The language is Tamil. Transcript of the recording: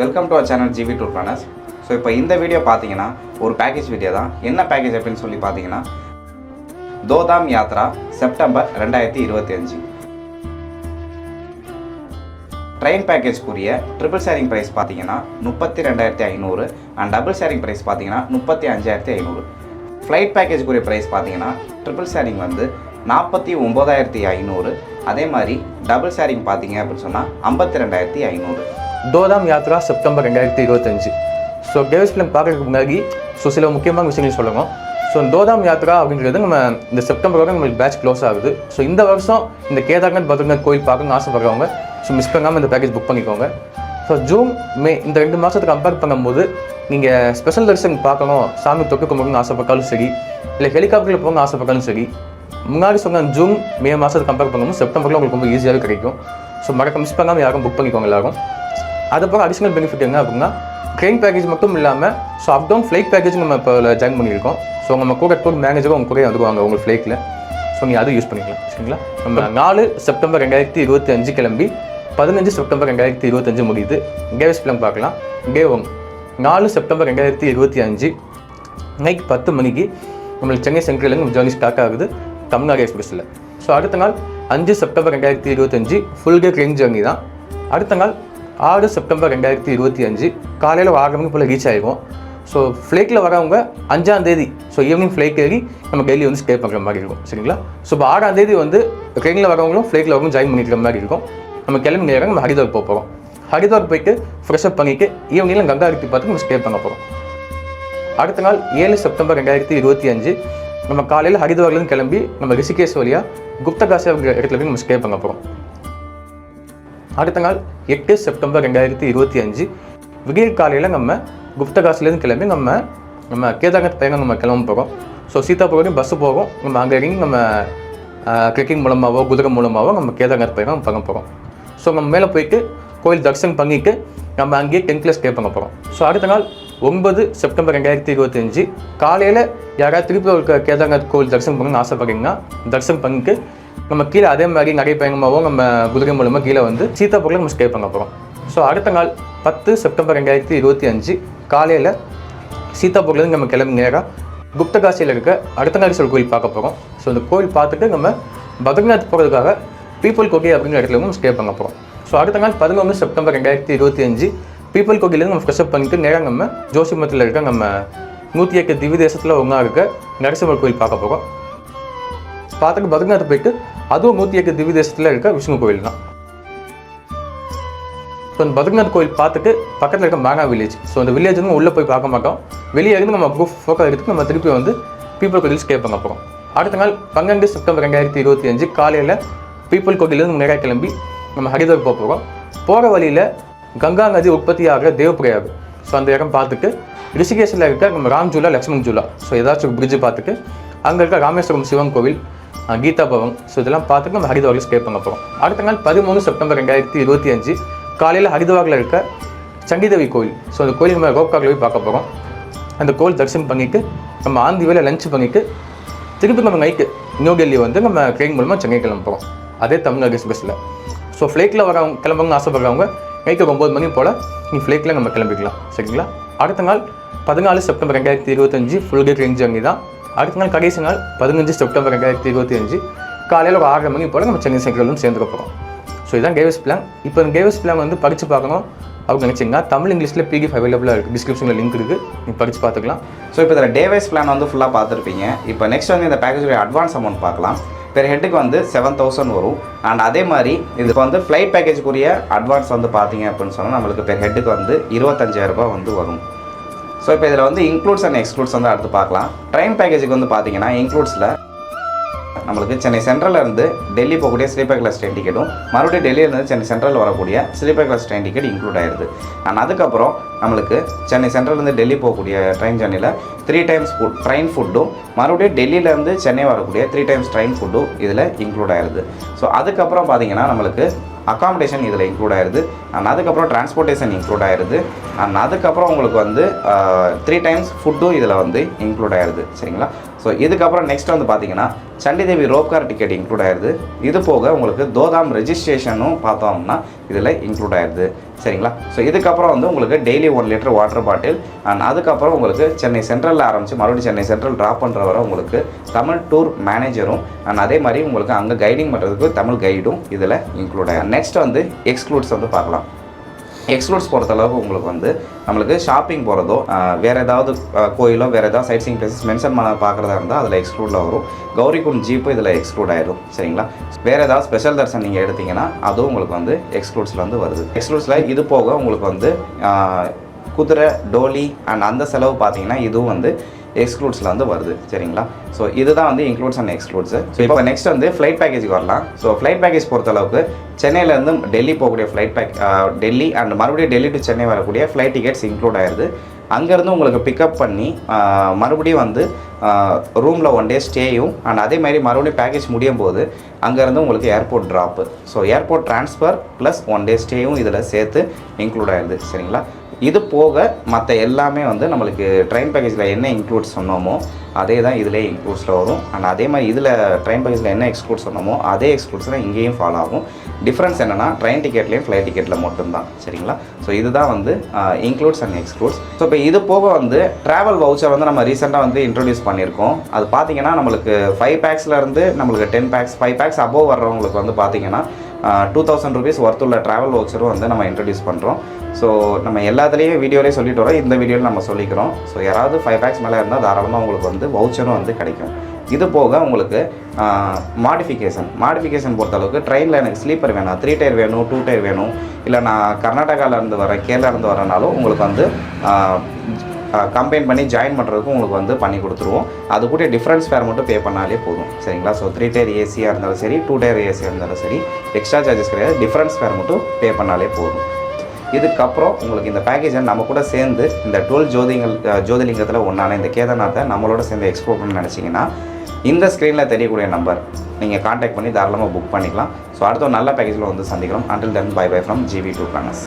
Welcome to our channel GV tour planners so இப்போ இந்த வீடியோ பார்த்தீங்கன்னா ஒரு பேக்கேஜ் வீடியோ தான். என்ன பேக்கேஜ் அப்படின்னு சொல்லி பார்த்தீங்கன்னா தோதாம் யாத்ரா செப்டம்பர் ரெண்டாயிரத்தி இருபத்தி அஞ்சு. ட்ரெயின் பேக்கேஜ்க்குரிய ட்ரிபிள் ஷேரிங் ப்ரைஸ் பார்த்தீங்கன்னா முப்பத்தி ரெண்டாயிரத்தி ஐநூறு. அண்ட் டபுள் ஷேரிங் ப்ரைஸ் பார்த்தீங்கன்னா முப்பத்தி அஞ்சாயிரத்தி ஐநூறு. ஃப்ளைட் பேக்கேஜ்க்குரிய ப்ரைஸ் பார்த்தீங்கன்னா ட்ரிபிள் ஷேரிங் வந்து நாற்பத்தி ஒம்பதாயிரத்தி ஐநூறு. அதே மாதிரி டபுள் ஷேரிங் பார்த்தீங்க அப்படின்னு சொன்னால் ஐம்பத்தி ரெண்டாயிரத்தி ஐநூறு. தோதாம் யாத்ரா செப்டம்பர் ரெண்டாயிரத்தி இருபத்தஞ்சு. ஸோ டேவிஸ் ஃபிலிம் பார்க்கறதுக்கு முன்னாடி ஸோ சில முக்கியமான விஷயங்கள் சொல்லணும். ஸோ தோதாம் யாத்ரா அப்படிங்கிறது நம்ம இந்த செப்டம்பரோட நம்மளுக்கு பேட்ச் க்ளோஸ் ஆகுது. ஸோ இந்த வருஷம் இந்த கேதார்நாத் பத்ரிநாத் கோயில் பார்க்கணும்னு ஆசைப்படுறவங்க ஸோ மிஸ் பண்ணாமல் இந்த பேக்கேஜ் புக் பண்ணிக்கோங்க. ஸோ ஜூன் மே இந்த ரெண்டு மாதத்துக்கு கம்பேர் பண்ணும்போது நீங்கள் ஸ்பெஷல் தரிசனம் பார்க்கணும் சாமி தொக்கு கும்பிடணும்னு ஆசைப்பட்டாலும் சரி இல்லை ஹெலிகாப்டரில் போகணும்னு ஆசைப்பட்டாலும் சரி முன்னாடி சொன்ன ஜூன் மே மாதத்துக்கு கம்பேர் பண்ணும்போது செப்டம்பரில் உங்களுக்கு ரொம்ப ஈஸியாகவே கிடைக்கும். ஸோ மறக்க மிஸ் பண்ணாமல் யாரும் புக் பண்ணிக்கோங்க எல்லாரும். அதுக்கப்புறம் அடிஷனல் பெனிஃபிட் என்ன அப்படின்னா ட்ரெயின் பேக்கேஜ் மட்டும் இல்லாமல் so up down flight package நம்ம இப்போ ஜாயின் பண்ணியிருக்கோம். ஸோ நம்ம கூட டூர் மேனேஜரும் உங்க கூட வந்துருவாங்க உங்கள் ஃப்ளைட்டில் ஸோ நீங்கள் அதை யூஸ் பண்ணிக்கலாம். சரிங்களா? நம்ம நாலு செப்டம்பர் ரெண்டாயிரத்தி இருபத்தி அஞ்சு கிளம்பி பதினஞ்சு செப்டம்பர் ரெண்டாயிரத்தி இருபத்தஞ்சு முடியுது. டேவிஸ் பிளான் பார்க்கலாம். டே நாலு செப்டம்பர் ரெண்டாயிரத்தி இருபத்தி அஞ்சு நைட் பத்து மணிக்கு நம்மளுக்கு சென்னை சென்ட்ரலேருந்து ஜேர்னி ஸ்டார்ட் ஆகுது தமிழ்நாடு எக்ஸ்பிரஸில் ஸோ அடுத்த நாள் அஞ்சு செப்டம்பர் ரெண்டாயிரத்தி இருபத்தஞ்சு ஃபுல் டே ட்ரெயின் ஜேர்னி தான். அடுத்த நாள் ஆறு செப்டம்பர் ரெண்டாயிரத்தி இருபத்தி அஞ்சு காலையில் ஒரு ஆறு மணிக்கு போல் ரீச் ஆகிடும் ஸோ ஃப்ளைட்டில் வரவங்க அஞ்சாம் தேதி ஸோ ஈவினிங் ஃப்ளைட் ஏறி நம்ம டெல்லி வந்து ஸ்டே பண்ணுற மாதிரி இருக்கும். சரிங்களா? ஸோ இப்போ ஆறாம் தேதி வந்து ட்ரெயினில் வரவங்களும் ஃப்ளைட்டில் வரவங்க ஜாயின் பண்ணிக்கிற மாதிரி இருக்கும். நம்ம கிளம்பி நேரம் நம்ம ஹரித்வார் போக போகிறோம் ஹரித்வார் போயிட்டு ஃப்ரெஷ் அப் பண்ணிட்டு ஈவினிங்கில் கங்கா ஆரத்தி பார்த்து நம்ம ஸ்டே பண்ண போகிறோம் அடுத்த நாள் ஏழு செப்டம்பர் ரெண்டாயிரத்தி இருபத்தி அஞ்சு நம்ம காலையில் ஹரித்வார்லேருந்து கிளம்பி நம்ம ரிஷிகேஷ் வழியாக குப்தகாசி அப்படிங்கிற இடத்துல போய் நம்ம ஸ்டே பண்ண போகிறோம் அடுத்த நாள் எட்டு செப்டம்பர் ரெண்டாயிரத்தி இருபத்தி அஞ்சு. விடியற் காலையில் நம்ம குப்தகாசிலேருந்து கிளம்பி நம்ம நம்ம கேதார்நாத் பயணம் நம்ம கிளம்ப போகிறோம் ஸோ சீதாபுரம் பஸ்ஸு போகும். நம்ம அங்கே இறங்கி நம்ம ட்ரெக்கிங் மூலமாகவோ குதிரை மூலமாகவோ நம்ம கேதார்நாத் பயணம் பண்ண போகிறோம் ஸோ நம்ம மேலே போயிட்டு கோயில் தரிசனம் பண்ணிட்டு நம்ம அங்கேயே டென்த்தில் ஸ்டே பண்ண போகிறோம் ஸோ அடுத்த நாள் ஒன்பது செப்டம்பர் ரெண்டாயிரத்தி இருபத்தஞ்சு காலையில் யாராவது திருப்பி ஒரு க- கேதார்நாத் கோயில் தரிசனம் பண்ணணும்னு ஆசைப்படுறீங்கன்னா தரிசனம் பண்ணிட்டு நம்ம கீழே அதே மாதிரி நகை பயணமாகவும் நம்ம குதிரை மூலமாக கீழே வந்து சீத்தாப்பூரில் நம்ம ஸ்டே பண்ண போகிறோம் ஸோ அடுத்த நாள் பத்து செப்டம்பர் ரெண்டாயிரத்தி இருபத்தி அஞ்சு காலையில் சீத்தாப்பூர்லேருந்து நம்ம கிளம்பி நேராக குப்தகாசியில் இருக்க அடுத்தநாரீஸ்வரர் கோயில் பார்க்க போகிறோம் ஸோ அந்த கோயில் பார்த்துட்டு நம்ம பத்ரிநாத் போகிறதுக்காக பீப்புள் கோகை அப்படிங்கிற இடத்துல நம்ம ஸ்டே பண்ண போகிறோம் ஸோ அடுத்த நாள் பதினொன்று செப்டம்பர் ரெண்டாயிரத்தி இருபத்தி அஞ்சு பீப்புள் கோகிலேருந்து நம்ம ஃப்ரெஷ்அப் பண்ணிட்டு நேராக நம்ம ஜோசிமத்தில் இருக்க நம்ம நூற்றி எட்டு திவ்ய தேசத்தில் ஒன்றா இருக்க நரசிம்மர் கோயில் பார்க்க போகிறோம் பார்த்துட்டு பத்ரிநாத் போயிட்டு அதுவும் நூற்றி எட்டு திவ்ய தேசத்தில் இருக்க விஷ்ணு கோவில் தான். ஸோ அந்த பத்ரிநாத் கோயில் பார்த்துட்டு பக்கத்தில் இருக்க மாங்கா வில்லேஜ் ஸோ அந்த வில்லேஜ் வந்து உள்ளே போய் பார்க்க மாட்டோம். வெளியே இருந்து நம்ம ப்ரூஃப் ஃபோக்கஸ் எடுத்து நம்ம திருப்பி வந்து பீப்புள் கோயில் ஸ்டே பண்ண போகிறோம் அடுத்த நாள் பன்னெண்டு செப்டம்பர் ரெண்டாயிரத்தி இருபத்தி அஞ்சு காலையில் பீப்புள் கோயிலேருந்து நேராக கிளம்பி நம்ம ஹரித்வார் போக போகிறோம் போகிற வழியில் கங்கா நதி உற்பத்தி ஆகிற தேவப்பிரயாக். ஸோ அந்த இடம் பார்த்துட்டு ரிஷிகேஷில் இருக்க நம்ம ராம் ஜூலா லக்ஷ்மண் ஜூலா. ஸோ ஏதாச்சும் ஒரு பிரிட்ஜ் பார்த்துட்டு அங்கே இருக்க ராமேஸ்வரம் சிவன் கோவில் கீதா பவன் ஸோ இதெல்லாம் பார்த்துட்டு நம்ம ஹரித்வாரில் ஸ்டே பண்ண போகிறோம் அடுத்த நாள் பதிமூணு செப்டம்பர் ரெண்டாயிரத்தி இருபத்தி அஞ்சு காலையில் ஹரித்வாரில் இருக்க சண்டிதேவி கோயில். ஸோ அந்த கோயில் நம்ம ரோப்காக்கில் போய் பார்க்க போகிறோம் அந்த கோயில் தரிசனம் பண்ணிவிட்டு நம்ம ஆந்தி வேலை லஞ்ச் பண்ணிவிட்டு திருப்பி நம்ம நைட்டு நியூ டெல்லி வந்து நம்ம ட்ரெயின் மூலமாக சென்னை கிளம்ப அதே தமிழ்நாடு எக்ஸ்பிரஸில் ஸோ ஃப்ளைட்டில் வரவங்க கிளம்புங்க ஆசைப்படுறவங்க நைட்டு ஒம்பது மணி போல் நீ ஃப்ளைட்டில் நம்ம கிளம்பிக்கலாம். சரிங்களா? அடுத்த நாள் பதினாலு செப்டம்பர் ரெண்டாயிரத்தி இருபத்தஞ்சு ஃபுல் டே ட்ரெயின் ஜர்னி தான். அடுத்த நாள் கடைசி நாள் பதினஞ்சு செப்டம்பர் ரெண்டாயிரத்தி இருபத்தி அஞ்சு காலையில் ஒரு ஆறரை மணி போல் நம்ம சென்னை சென்ட்ரல் வந்து சேர்ந்துக்க போகிறோம் ஸோ இதுதான் கேவிஸ் பிளான் இப்போ இந்த கேவஸ் பிளான் வந்து படித்து பார்க்கணும். அவங்க நினச்சிங்கன்னா தமிழ் இங்கிலீஷில் பிடிஎஃப் அவைலபிளாக இருக்குது டிஸ்கிரிப்ஷனில் லிங்க் இருக்குது நீங்கள் படித்து பார்த்துக்கலாம். ஸோ இப்போ இதில் டேவைஸ் பிளான் வந்து ஃபுல்லாக பார்த்துருப்பீங்க. இப்போ நெக்ஸ்ட் வந்து இந்த பேக்கேஜுடைய அட்வான்ஸ் அமௌண்ட் பார்க்கலாம். பெர் ஹெட்டுக்கு வந்து செவன் தௌசண்ட் வரும். அண்ட் அதே மாதிரி இதுக்கு வந்து ஃப்ளைட் பேக்கேஜுக்குரிய அட்வான்ஸ் வந்து பார்த்தீங்க அப்படின்னு சொன்னால் நம்மளுக்கு பெர் ஹெட்டுக்கு வந்து இருபத்தஞ்சாயிரரூபா வந்து வரும். ஸோ இப்போ இதில் வந்து இன்க்ளூட்ஸ் அண்ட் எக்ஸ்க்ளூட்ஸ் வந்து அடுத்து பார்க்கலாம். ட்ரெயின் பேக்கேஜுக்கு வந்து பார்த்தீங்கன்னா இன்க்ளூட்ஸில் நம்மளுக்கு சென்னை சென்ட்ரல்ல இருந்து டெல்லி போகக்கூடிய ஸ்லீப்பர் கிளாஸ் ட்ரெயின் டிக்கெட்டும் மறுபடியும் டெல்லியிலேருந்து சென்னை சென்ட்ரல் வரக்கூடிய sleeper class train ticket include ஆயிருது அண்ட் அதுக்கப்புறம் நம்மளுக்கு சென்னை சென்ட்ரல்லேருந்து டெல்லி போகக்கூடிய ட்ரெயின் ஜர்னியில் த்ரீ டைம்ஸ் ஃபுட் ட்ரெயின் ஃபுட்டும் மறுபடியும் டெல்லியிலேருந்து சென்னை வரக்கூடிய த்ரீ டைம்ஸ் ட்ரெயின் ஃபுட்டும் இதில் இன்க்ளூட் ஆயிருது ஸோ அதுக்கப்புறம் பார்த்தீங்கன்னா நம்மளுக்கு அக்காமடேஷன் இதில் இன்க்ளூட் ஆயிருது. அண்ட் அதுக்கப்புறம் டிரான்ஸ்போர்ட்டேஷன் இன்க்ளூட் ஆயிருது. அண்ட் அதுக்கப்புறம் உங்களுக்கு வந்து த்ரீ டைம்ஸ் ஃபுட்டும் இதில் வந்து இன்க்ளூட் ஆயிருது. சரிங்களா? ஸோ இதுக்கப்புறம் நெக்ஸ்ட் வந்து பார்த்தீங்கன்னா சண்டிதேவி ரோப்கார் டிக்கெட் இன்க்ளூட் ஆயிருது. இது போக உங்களுக்கு தோதாம் ரெஜிஸ்ட்ரேஷனும் பார்த்தோம்னா இதில் இன்க்ளூட் ஆயிருது. சரிங்களா? ஸோ இதுக்கப்புறம் வந்து உங்களுக்கு daily one litre water bottle and அதுக்கப்புறம் உங்களுக்கு சென்னை சென்ட்ரலில் ஆரம்பித்து மறுபடியும் சென்னை சென்ட்ரல் ட்ராப் பண்ணுற வரை உங்களுக்கு தமிழ் டூர் மேனேஜரும் அண்ட் அதே மாதிரி உங்களுக்கு அங்கே கைடிங் பண்ணுறதுக்கு தமிழ் கைடும் இதில் இன்க்ளூட் ஆகும் நெக்ஸ்ட் வந்து எக்ஸ்க்ளூட்ஸ் வந்து பார்க்கலாம். எக்ஸ்க்ளூட்ஸ் பொறுத்தளவுக்கு உங்களுக்கு வந்து நம்மளுக்கு ஷாப்பிங் போகிறதோ வேறு ஏதாவது கோயிலோ வேறு ஏதாவது சைட் சீங் பிளேசஸ் மென்ஷன் பண்ண பார்க்குறதா இருந்தால் அதில் எக்ஸ்க்ளூடில் வரும். கௌரிகுண்ட் ஜீப்பு இதில் எக்ஸ்க்ளூட் ஆயிடும் சரிங்களா? வேறு ஏதாவது ஸ்பெஷல் தர்சன் நீங்கள் எடுத்தீங்கன்னா அதுவும் உங்களுக்கு வந்து எக்ஸ்க்ளூட்ஸில் வந்து வருது. எக்ஸ்க்ளூட்ஸில் இது போக உங்களுக்கு வந்து குதிரை டோலி அண்ட் அந்த செலவு பார்த்தீங்கன்னா இதுவும் வந்து எக்ஸ்க்ளூட்ஸில் வந்து வருது. சரிங்களா? ஸோ இதுதான் வந்து இன்க்ளூட்ஸ் அண்ட் எக்ஸ்க்ளூட்ஸ் ஸோ இப்போ நெக்ஸ்ட் வந்து ஃப்ளைட் பேக்கேஜ்க்கு வரலாம். ஸோ ஃப்ளைட் பேக்கேஜ் பொறுத்தளவுக்கு சென்னையிலேருந்து டெல்லி போகக்கூடிய ஃப்ளைட் பேக் டெல்லி அண்ட் மறுபடியும் டெல்லி டு சென்னை வரக்கூடிய ஃப்ளைட் டிக்கெட்ஸ் இன்க்ளூட் ஆயிருது. அங்கேருந்து உங்களுக்கு பிக்கப் பண்ணி மறுபடியும் வந்து ரூமில் ஒன் டே ஸ்டேயும் அண்ட் அதே மாதிரி மறுபடியும் பேக்கேஜ் முடியும் போது அங்கேருந்து உங்களுக்கு airport drop so airport transfer plus one day ஸ்டேயும் இதில் சேர்த்து இன்க்ளூட் ஆயிருது சரிங்களா? இது போக மற்ற எல்லாமே வந்து நம்மளுக்கு ட்ரெயின் பேக்கேஜில் என்ன இன்க்ளூட் சொன்னோமோ அதே தான் இதிலே இன்க்ளூட்ஸில் வரும். அண்ட் அதே மாதிரி இதில் ட்ரெயின் பேக்கேஜில் என்ன எக்ஸ்க்ளூட் சொன்னமோ அதே எக்ஸ்க்ளூட்ஸ் தான் இங்கேயும் ஃபாலோ ஆகும். டிஃப்ரென்ஸ் என்னென்னா ட்ரெயின் டிக்கெட்லேயும் ஃப்ளைட் டிக்கெட்டில் மட்டும்தான். சரிங்களா? ஸோ இதுதான் வந்து இன்க்ளூட்ஸ் அண்ட் எக்ஸ்க்ளூட்ஸ் ஸோ இப்போ இது போக வந்து ட்ராவல் வவுச்சர் வந்து நம்ம ரீசெண்டாக வந்து இன்ட்ரொடியூஸ் பண்ணியிருக்கோம். அது பார்த்தீங்கன்னா நம்மளுக்கு ஃபைவ் பேக்ஸ்லேருந்து நம்மளுக்கு ten packs five packs above வர்றவங்களுக்கு வந்து பார்த்தீங்கன்னா டூ தௌசண்ட் ருபீஸ் ஒர்த் உள்ள ட்ராவல் வவுச்சரும் வந்து நம்ம இன்ட்ரடியூஸ் பண்ணுறோம் ஸோ நம்ம எல்லாத்துலேயும் வீடியோலேயே சொல்லிட்டு வரோம். இந்த வீடியோவில் நம்ம சொல்லிக்கிறோம். ஸோ யாராவது ஃபைவ் பேக்ஸ் மேலே இருந்தால் தாராளமாக உங்களுக்கு வந்து வவுச்சரும் வந்து கிடைக்கும். இது போக உங்களுக்கு மாடிஃபிகேஷன் மாடிஃபிகேஷன் பொறுத்தளவுக்கு ட்ரெயினில் எனக்கு ஸ்லீப்பர் வேணும். த்ரீ டயர் வேணும் டூ டயர் வேணும். இல்லை நான் கர்நாடகாவிலேருந்து வரேன் கேரளாலேருந்து வரேனாலும் வரனாலும் உங்களுக்கு வந்து கம்பைன் பண்ணி ஜாயின் பண்ணுறதுக்கும் உங்களுக்கு வந்து பண்ணி கொடுத்துருவோம். அது கூட டிஃப்ரென்ஸ் ஃபேர் மட்டும் பே பண்ணாலே போதும். சரிங்களா? ஸோ த்ரீ டயர் ஏசியாக இருந்தாலும் சரி டூ டயர் ஏசியாக இருந்தாலும் சரி எக்ஸ்ட்ரா சார்ஜஸ் கிடையாது. டிஃப்ரென்ஸ் ஃபேர் மட்டும் பே பண்ணாலே போதும். இதுக்கப்புறம் உங்களுக்கு இந்த பேக்கேஜை நம்ம கூட சேர்ந்து இந்த டுவெல் ஜோதிங்கள் ஜோதிலிங்கத்தில் ஒன்றான இந்த கேதார்நாத்தை நம்மளோட சேர்ந்து எக்ஸ்ப்ளோர் பண்ண நினச்சிங்கன்னா இந்த ஸ்க்ரீனில் தெரியக்கூடிய நம்பர் நீங்கள் காண்டாக்ட் பண்ணி தாராளமாக புக் பண்ணிக்கலாம். ஸோ அடுத்த ஒரு நல்ல பேக்கேஜில் வந்து சந்திக்கலாம் until then bye bye from GV tour planners